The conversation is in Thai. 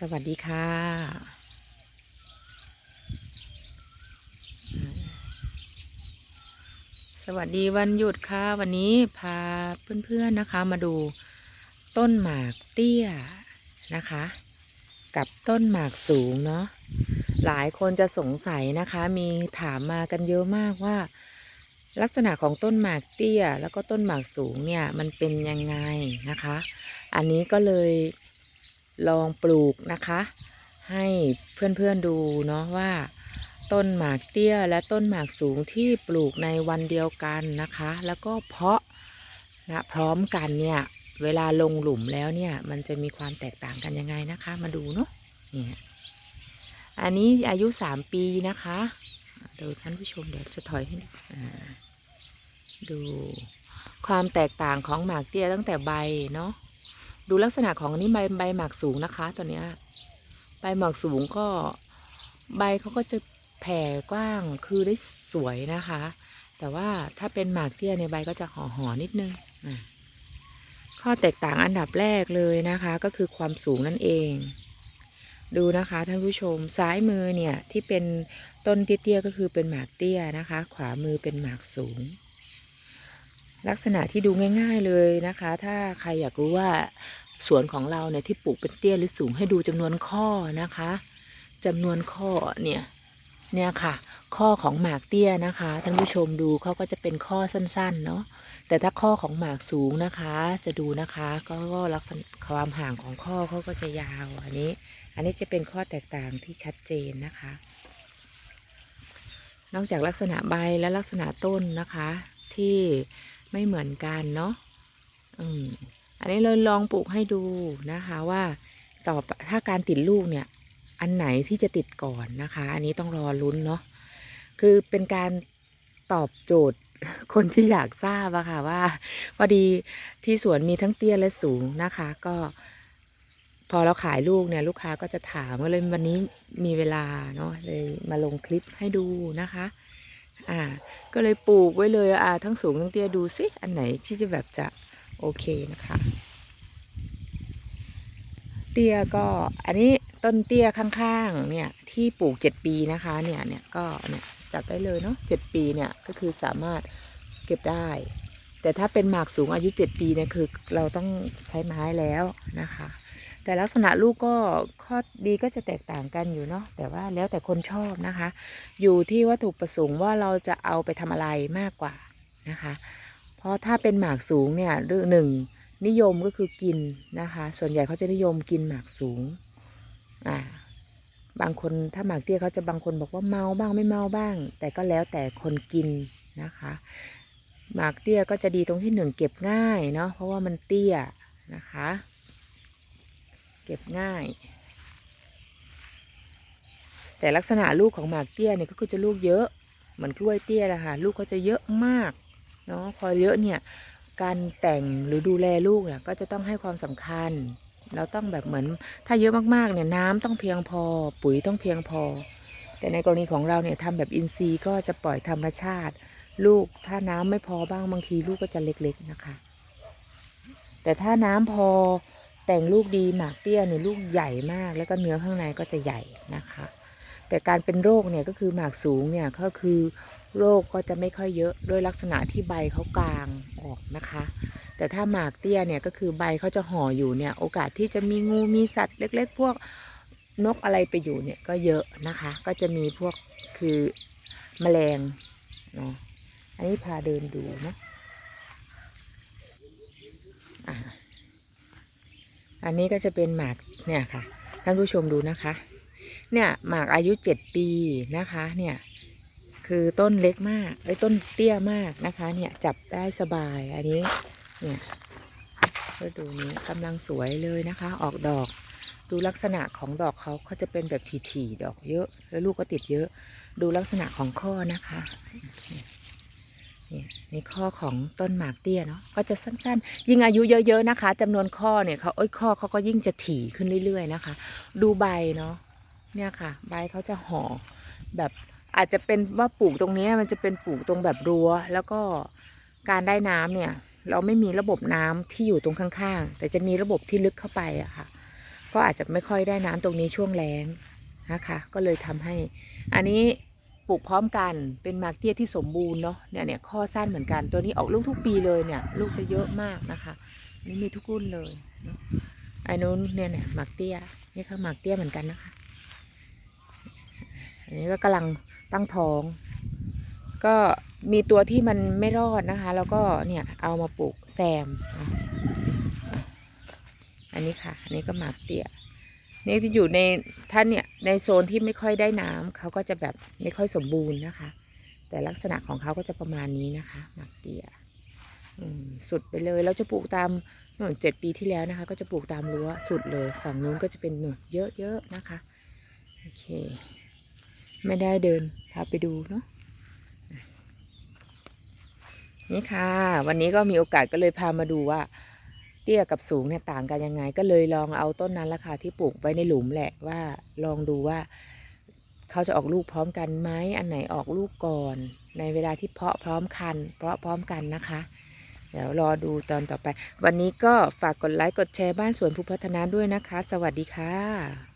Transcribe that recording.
สวัสดีค่ะ สวัสดีวันหยุดค่ะ วันนี้พาเพื่อนๆนะคะมาดูต้นหมากเตี้ยนะคะ กับต้นหมากสูงเนาะหลายคนจะสงสัยนะคะ มีถามมากันเยอะมากว่า ลักษณะของต้นหมากเตี้ย แล้วก็ต้นหมากสูงเนี่ยมันเป็นยังไงนะคะ อันนี้ก็เลย ลองปลูกนะคะ ให้เพื่อนๆดูเนาะว่า ต้นหมากเตี้ยและต้นหมากสูงที่ปลูกในวันเดียวกันนะคะ แล้วก็เพาะนะพร้อมกันเนี่ย เวลาลงหลุมแล้วเนี่ย มันจะมีความแตกต่างกันยังไงนะคะ มาดูเนาะเนี่ยอันนี้อายุสามปีนะคะเดี๋ยวท่านผู้ชมเดี๋ยวจะถอยให้ดูดูความแตกต่างของหมากเตี้ยตั้งแต่ใบเนาะ ดูลักษณะของอันนี้ใบใบหมากสูงนะคะตัวเนี้ยใบหมากสูงก็ใบเขาก็จะแผ่กว้างคือได้สวยนะคะ แต่ว่าถ้าเป็นหมากเตี้ยในใบก็จะห่อหอนิดนึงข้อแตกต่างอันดับแรกเลยนะคะ ก็คือความสูงนั่นเอง ดูนะคะท่านผู้ชมซ้ายมือเนี่ยที่เป็นต้นเตี้ยๆก็คือเป็นหมากเตี้ยนะคะ ขวามือเป็นหมากสูง ลักษณะที่ดูง่าย ๆเลยนะคะ ถ้าใครอยากรู้ว่า สวนของเราเนี่ยที่ปลูกเป็นเตี้ยหรือสูงให้ดูจำนวนข้อนะคะจำนวนข้อเนี่ยเนี่ยค่ะ ข้อของหมากเตี้ยนะคะท่านผู้ชมดูเขาก็จะเป็นข้อสั้นๆเนาะแต่ถ้าข้อของหมากสูงนะคะ จะดูนะคะก็ลักษณะความห่างของข้อเขาก็จะยาวอันนี้ อันนี้จะเป็นข้อแตกต่างที่ชัดเจนนะคะ นอกจากลักษณะใบและลักษณะต้นนะคะ ที่ไม่เหมือนกันเนาะอืม อันนี้เราลองปลูกให้ดูนะคะว่าต่อถ้าการติดลูกเนี่ย อันไหนที่จะติดก่อนนะคะ อันนี้ต้องรอลุ้นเนาะคือเป็นการตอบโจทย์คนที่อยากทราบอะค่ะว่าพอดีที่สวนมีทั้งเตี้ยและสูงนะคะ ก็ พอเราขายลูกเนี่ย ลูกค้าก็จะถามว่าเลยวันนี้มีเวลาเนาะเลยมาลงคลิปให้ดูนะคะ อ่า ก็เลยปลูกไว้เลยอ่าทั้งสูงทั้งเตี้ยดูสิอันไหนที่จะแบบจะ โอเคนะคะ เตี้ยก็อันนี้ต้นเตี้ยข้างๆ เนี่ยที่ปลูกเจ็ดปีนะคะเนี่ยเนี่ยก็เนี่ยจับได้เลยเนาะเจ็ดปีเนี่ยก็คือสามารถเก็บได้ แต่ถ้าเป็นหมากสูงอายุเจ็ดปีเนี่ยคือเราต้องใช้ไม้แล้วนะคะ แต่ลักษณะลูกก็ข้อดีก็จะแตกต่างกันอยู่เนาะแต่ว่าแล้วแต่คนชอบนะคะ อยู่ที่วัตถุประสงค์ว่าเราจะเอาไปทำอะไรมากกว่านะคะ ราะถ้าเป็นหมากสูงเนี่ยเรื่องหนึ่งนิยมก็คือกินนะคะ ส่วนใหญ่เขาจะนิยมกินหมากสูงอ่าบางคนถ้าหมากเตี้ยเขาจะบางคนบอกว่าเมาบ้างไม่เมาบ้าง แต่ก็แล้วแต่คนกินนะคะ หมากเตี้ยก็จะดีตรงที่หนึ่งเก็บง่ายเนาะเพราะว่ามันเตี้ยนะคะ เก็บง่าย แต่ลักษณะลูกของหมากเตี้ยเนี่ยก็คือจะลูกเยอะเหมือนกล้วยเตี้ยแหละค่ะลูกเขาจะเยอะมาก เนาะพอเยอะเนี่ยการแต่งหรือดูแลลูกเนี่ยก็จะต้องให้ความสำคัญ เราต้องแบบเหมือนถ้าเยอะมากๆเนี่ยน้ำต้องเพียงพอ ปุ๋ยต้องเพียงพอ แต่ในกรณีของเราเนี่ยทำแบบอินทรีย์ก็จะปล่อยธรรมชาติ ลูกถ้าน้ำไม่พอบ้างบางทีลูกก็จะเล็กๆนะคะ แต่ถ้าน้ำพอแต่งลูกดีหมากเตี้ยเนี่ยลูกใหญ่มาก แล้วก็เนื้อข้างในก็จะใหญ่นะคะ แต่การเป็นโรคเนี่ยก็คือหมากสูงเนี่ยก็คือ โรคก็จะไม่ค่อยเยอะด้วยลักษณะที่ใบเขากลางออกนะคะ แต่ถ้าหมากเตี้ยเนี่ยก็คือใบเขาจะห่ออยู่เนี่ยโอกาสที่จะมีงูมีสัตว์เล็ก ๆ พวกนกอะไรไปอยู่เนี่ยก็เยอะนะคะ ก็จะมีพวกคือแมลงเนาะอันนี้พาเดินดูนะอันนี้ก็จะเป็นหมากเนี่ยค่ะท่านผู้ชมดูนะคะ เนี่ยหมากอายุเจ็ดปีนะคะเนี่ย คือต้นเล็กมากไอ้ต้นเตี้ยมากนะคะ เนี่ยจับได้สบายอันนี้เนี่ยก็ดูนี้กำลังสวยเลยนะคะ ออกดอก ดูลักษณะของดอกเขาเขาจะเป็นแบบถี่ๆดอกเยอะ แล้วลูกก็ติดเยอะ ดูลักษณะของข้อนะคะนี่นี่ข้อของต้นหมากเตี้ยเนาะก็จะสั้นๆ ยิ่งอายุเยอะๆนะคะจำนวนข้อเนี่ยเขาเอ้ยข้อเขาก็ยิ่งจะถี่ขึ้นเรื่อยๆนะคะ ดูใบเนาะเนี่ยค่ะ ใบเขาจะห่อแบบ อาจจะเป็นว่าปลูกตรงนี้มันจะเป็นปลูกตรงแบบรั้ว แล้วก็การได้น้ำเนี่ย เราไม่มีระบบน้ำที่อยู่ตรงข้างๆ แต่จะมีระบบที่ลึกเข้าไปอะค่ะ ก็อาจจะไม่ค่อยได้น้ำตรงนี้ช่วงแล้งนะคะ ก็เลยทำให้ อันนี้ปลูกพร้อมกันเป็นมากเตี้ยที่สมบูรณ์เนาะเนี่ยเนี่ยข้อสั้นเหมือนกันตัวนี้ออกลูกทุกปีเลยเนี่ย ลูกจะเยอะมากนะคะนี่มีทุกรุ่นเลยอะไอ้นู้นเนี่ยเนี่ยมากเตี้ยนี่ก็มากเตี้ยเหมือนกันนะคะอันนี้ก็กำลัง ตั้งท้อง ก็มีตัวที่มันไม่รอดนะคะ แล้วก็เนี่ยเอามาปลูกแซม อันนี้ค่ะ อันนี้ก็หมากเตี้ยนี่ที่อยู่ในท่านเนี่ยในโซนที่ไม่ค่อยได้น้ำเขาก็จะแบบไม่ค่อยสมบูรณ์นะคะ แต่ลักษณะของเขาก็จะประมาณนี้นะคะหมากเตี้ยสุดไปเลยเราจะปลูกตามหน่เจ็ดปีที่แล้วนะคะ ก็จะปลูกตามรั้วสุดเลย ฝั่งนู้นก็จะเป็นหน่เยอะๆนะคะ โอเค ไม่ได้เดินพาไปดูเนาะนี่ค่ะ วันนี้ก็มีโอกาสก็เลยพามาดูว่า เตี้ยกับสูงเนี่ยต่างกันยังไง ก็เลยลองเอาต้นนั้นละค่ะที่ปลูกไว้ในหลุมแหละว่าลองดูว่า เขาจะออกลูกพร้อมกันไหมอันไหนออกลูกก่อน ในเวลาที่เพาะพร้อมคัน เพาะพร้อมกันนะคะ เดี๋ยวรอดูตอนต่อไป วันนี้ก็ฝากกดไลค์กดแชร์บ้านสวนภูพัฒนาด้วยนะคะ สวัสดีค่ะ